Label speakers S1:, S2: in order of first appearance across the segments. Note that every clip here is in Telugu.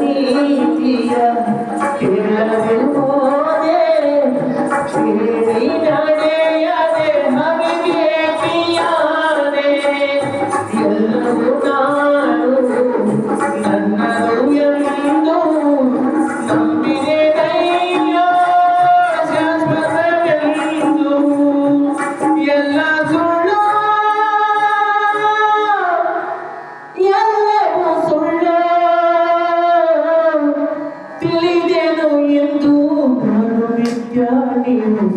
S1: నీతియ కేవలం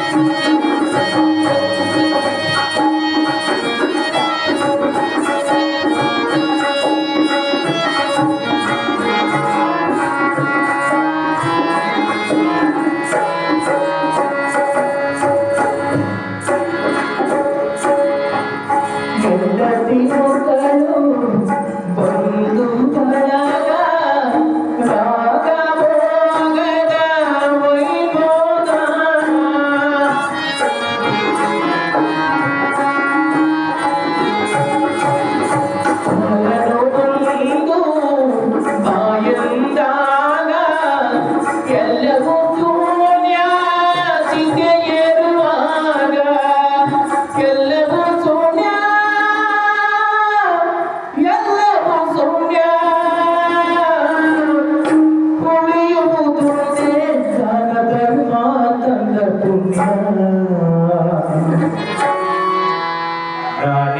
S1: Thank you.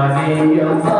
S1: Maria,